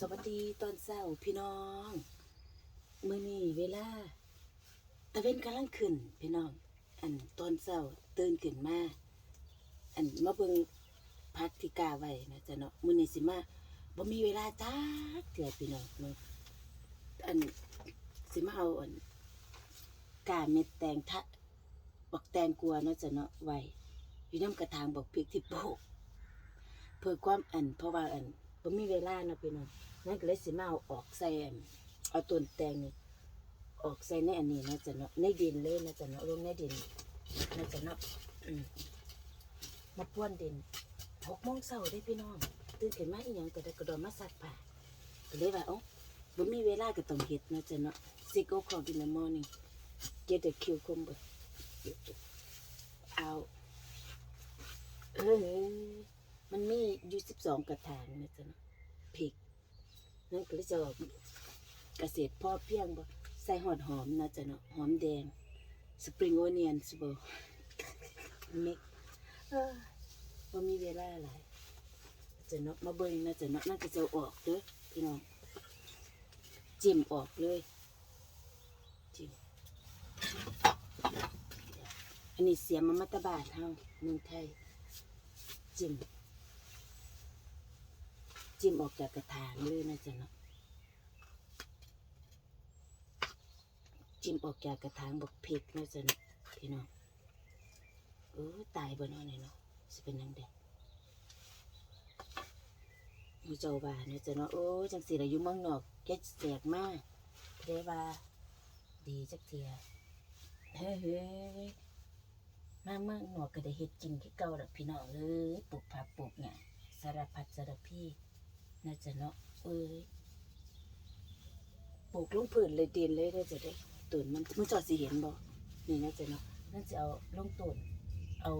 สวัสดีตอนเช้าพี่น้องมื้อนี้เวลาตะเวนกำลังขึ้นพี่น้อง อันตอนเช้าตื่นขึ้นมาอันมาเบิ่งพักที่กาไว้นะจ๊ะเนาะมื้อนี้สิมาบ่มีเวลาจักเทื่อพี่น้องเนาะอันสิมาเอาอันกาเม็ดแตงทะบักแตงกลัวเนาะจ๊ะเนาะไว้อยู่นํกระถางบักพริกที่ปลูกเพื่อความอันเพราะว่าอันบ่มีเวลาเนาะพี่น้อง นั่นก็เลยสิมาเอาออกใส่เอาต้นแตงนี่ออกใส่ในอันนี้นะจ๊ะเนาะในดินเลยนะจ๊ะเนาะลงในดินนะจ๊ะเนาะมาป้วนดินหกโมงเช้าได้พี่น้องตื่นขึ้นมาอีหยังก็ได้กระโดดมาซักผ้าก็เลยว่าเอ้าบ่มีเวลาก็ต้องเฮ็ดนะจ๊ะเนาะ6 o'clock in the morning get the cucumber out เอ้ยมันมีอยู่สิบสองกระถางนะจ๊ะเนาะพริก นั่นก็เลยจะบอกเกษตรพ่อเพียงบ่ใส่หอดหอมนะจ๊ะเนาะหอมแดงสปริงโอเนียนสบมิกเออว่ามีเวลาหลายจะเนาะมาเบิ่งนะจ๊ะเนาะน่าจะจะออกเด้อพี่น้องจิ้มออกเลยจิ้มอันนี้เสียมามาตบาทเฮาเมืองไทยจิ้ม จิ้มออกจากกระถางเลยนะจ๊ะเนาะจิ้มออกจากกระถางบอกพริกนะจ๊ะเนาะพี่น้องเออตายบ่เนาะเนี่ยเนาะสิเป็นนังเด็กมูเจ้าว่าเนะจ๊ะเนาะโอ้จังสิเราอยู่เมืองนอกแกแสกมากเรว่าดีจักเทียเฮ้ยมาเมืองหนวกก็ได้เฮ็ดกินคือเก่าดอกพี่น้องเอ้ยปลูกผักปลูกเนี่ยสารพัดสารพี น่าจะเนาะเอ้ยปลูกลงพื้นเลยดินเลยได้จะได้ต้นมันมันจอดสิเห็นบ่นี่น่าจะเนาะน่าจะเอาลงต้นเอา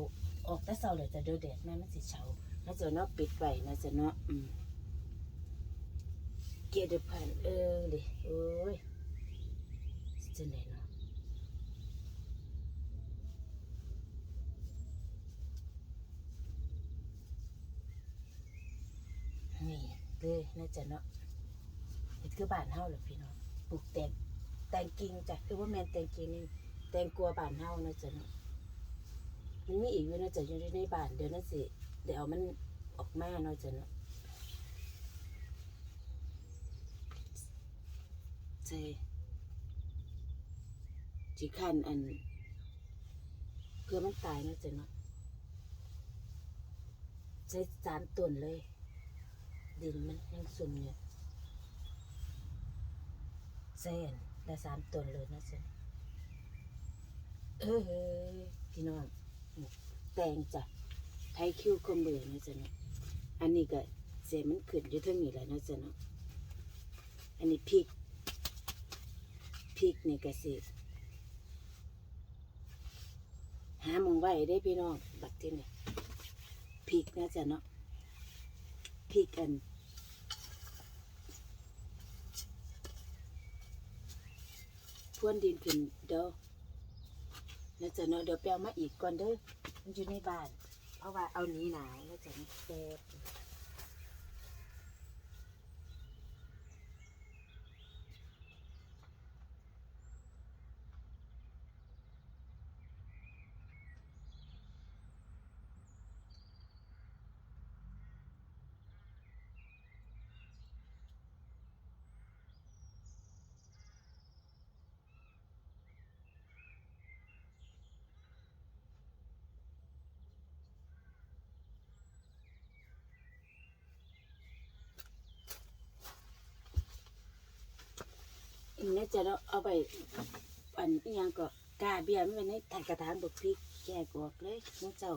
ออกแต่เช้าเลยจะเดือแดดแมามันสิเฉาน่าจะเนาะปิดไว้น่าจะเนาะอืมเกียรติพันธุ์เออดิโอ้ยจังไดเนาะ นี่ เลยน่าจะเนาะเห็ดคือบ้านเฮาเหรอพี่น้องปลูกแตงแตงกิ่งจ้ะคือว่าแมนแตงกิ่งนี่แตงกลัวบ้านเฮาน่าจะเนาะมันมีอีกอยู่น่าจะอยู่ในบ้านเดี๋ยวนั่นสิเดี๋ยวเอามันออกมาเนาะจะเนาะใช่จีคันอันเพื่อมันตายนาะจะเนาะใช้สามต้นเลย ดินมันยังสุ่มอยู่เส้นได้สามต้นเลยนะเส้นเฮ้ยพี่น้องแตงจ้ะไทยคิวคอมเบอร์นะจ๊ะเนาะอันนี้ก็เส้นมันขึ้นอยู่ทั้งนี้แหละนะจ๊ะเนาะอันนี้พริกพริกนี่ก็สิหาหมองไว้ได้พี่น้องบักที่นี่พริกนะจ๊ะเนาะ พริกกันพวนดินขึ้นเด้อแล้วจะเนาะเดี๋ยวแปลมาอีกก่อนเด้อมันอยู่ในบ้าน เพราะว่าเอาหนีหนาวแล้วจะไม่แปล นนี้จะเนาเอาไปอันนี้ยังก็กาเบียร์ไม่เป็นในถังกระถางบกพริกแกะกอกเลยน้องเจ้า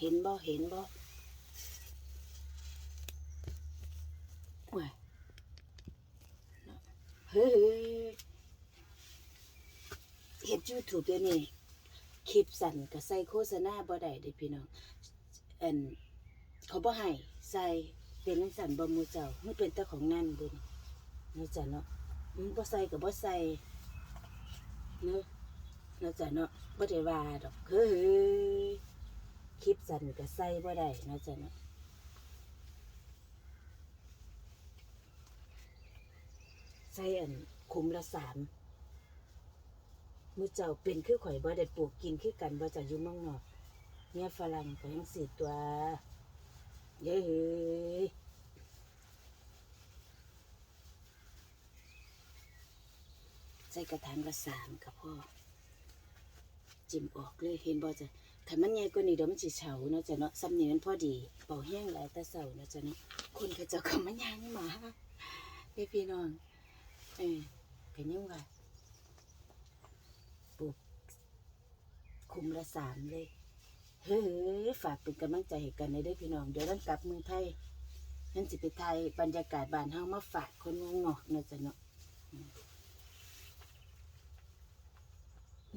เห็นบ่เห็นบ่ว้ยเนาะเฮ้ยเห็ดยูทูบเดี๋ยวนี้คลิปสั่นก็ใส่โฆษณาบ่ได้เด้พี่น้องอันเขาบ่ให้ใส่เป็นจังสั่นบ่มูเจ้ามันเป็นต่ของนั่นบุญนี่จ้ะเนาะ อืมบ่ใส่ก็บ่ใส่เนาะเนาะจ้ะเนาะบ่ได้ว่าดอกเฮ้ยคลิปสั่นก็ใส่บ่ได้เนาะจ้ะเนาะใส่อันคุมละสามมือเจ้าเป็นคือข่อยบ่ได้ปลูกกินคือกันบ่จะอยู่เมืองนอกเนี่ยฝรั่งก็ยังสีตัวเย้ยใส่กระถางละสามกับพ่อ จิ้มออกเลยเห็นบ่จ้ะถ้ามันใหญ่กว่านี้เดี๋ยวมันสิเฉาเนาะจ้ะเนาะซ้ำนี่มันพอดีเป่าแห้งหลายต่เสาเนาะจ้ะเนาะคนเขาเจ้าก็มันย่างหมาเด้พี่น้องเออเป็นยังว่าปลูกคุมละสามเลยเฮ้ยฝากเป็นกำลังใจให้กันในเด้อพี่น้องเดี๋ยวเรากลับเมืองไทยนั่นสิไปไทยบรรยากาศบ้านเฮามาฝากคนเมืองอกเนาะจ้ะเนาะ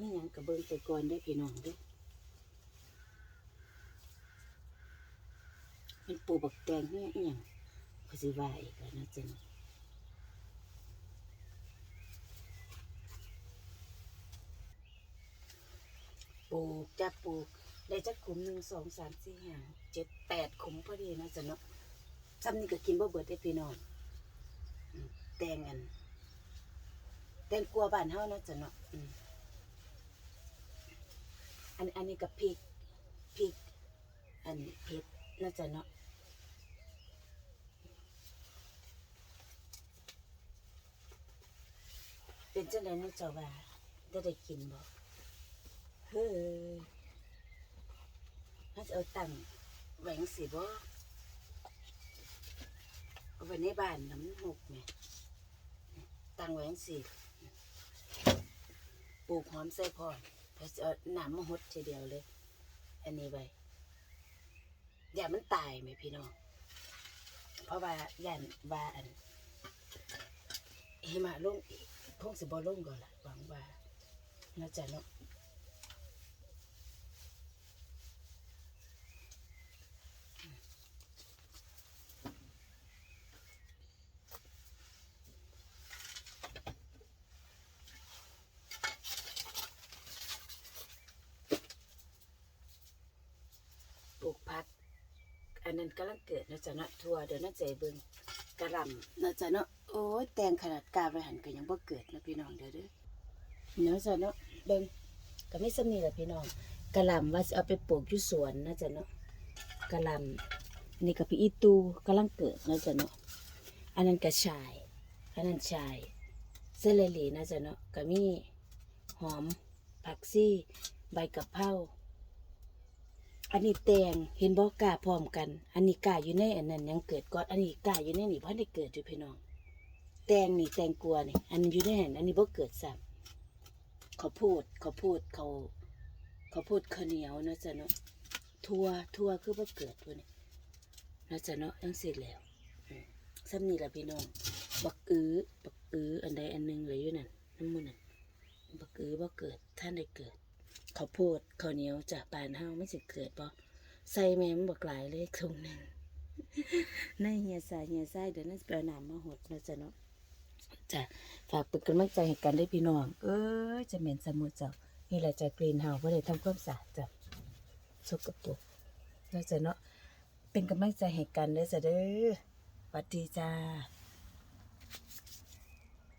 มนี่หยังกระเบิงไปก่อนได้พี่น้องด้อมันปลูกบักแตงเนี่ยอหยังเพอสิว่าอีกแล้วนาะจ้ะเนาะปลูกจะปลูกได้จักขุมหนึ่งสองสามสี่ห้าเจ็ดแปดขุมพอดีนะจ๊ะเนาะซ้ำนี่ก็กินบ่เบิดได้พี่น้องแตงอันแตงกลัวบ้านเฮานะจ๊ะเนาะ อันอันนี้กับพริกพริก อันเผ็ดนะจ๊ะเนาะเป็นจังได๋เนะเจ้าว่าได้ได้กินบ่เฮ้ยถ้าจะเอาตังแหวงสิบ่เอาไว้ในบ้านน้ำหกเนี่ยตังแหวงสิปลูกหอมใส่พอ นถ้าจะเอาหนามมาหดทีเดียวเลย อันนี้ไว้อย่ามันตายไหมพี่น้อง เพราะว่าย่านว่าอันหิมะลงอีกคงสิบ่ลงก่อนละหวังว่าน่าจะเนาะ ลูกพัก อันนั้นกำลังเกิดนะจ๊ะเนาะทัวเดี๋ยวน่าจะให้เบิ่งกระหลำนะจ๊ะเนาะโอ้ยแตงขนาดกาไปหันก็ยังบ่เกิดนะพี่น้องเดี๋ยวเด้อเนาะจ๊ะเนาะเบิ่งก็ไม่สำนีแหละพี่น้องกระหลำว่าสิเอาไปปลูกอยู่สวนนะจ๊ะเนาะกระหลำอันนี้ก็พี่อีตูกำลังเกิดนะจ๊ะเนาะอันนั้นกระชายอันนั้นชายเซเลหลีนะจ๊ะเนาะก็มีหอมผักซี่ ใบกะเพรา อันนี้แตงเห็นบอกกาพร้อมกัน อันนี้กาอยู่ในอันนั้นยังเกิดก่อนอันนี้กาอยู่ในนี่เพราะได้เกิดอยู่พี่น้อง แตงนี่แตงกลัวนี่อันอยู่ในหันอันนี้บ่เกิดซ้ำเขาพูดเขาพูดเขาเขาพูดข้าวเหนียวนะจ๊ะเนาะทัวทัวคือบ่เกิดตัวนี้นะจ๊ะเนาะยังเสิแล้วซ้ำนี่แหละพี่น้อง บักอื้อบักอื้ออันใดอันหนึ่งเลืออยู่นั่นน้ำมันนั่นบักอื้อบ่เกิดท่านได้เกิด ขาวโพดข้าเหนียวจากปานเฮาไม่สิเกิดบ่ใส่แม่มันบักหลายเลยถุงหนึงในเฮียสายเฮียสายเดี๋ยวนั้นไปเอาน้ำมาหดนะจ๊ะเนาะจ้ะฝากเป็นกำลังใจให้กันได้พี่น้อง เอ้ยจะเหม็นสมุดจ้ะนี่แหละจากรีนเฮาบ่ได้ทำความสะอาดจ้ะสกปรกนะจ๊ะเนาะเป็นกำลังใจให้กันเด้จ้ะเด้อสวัสดีจ้า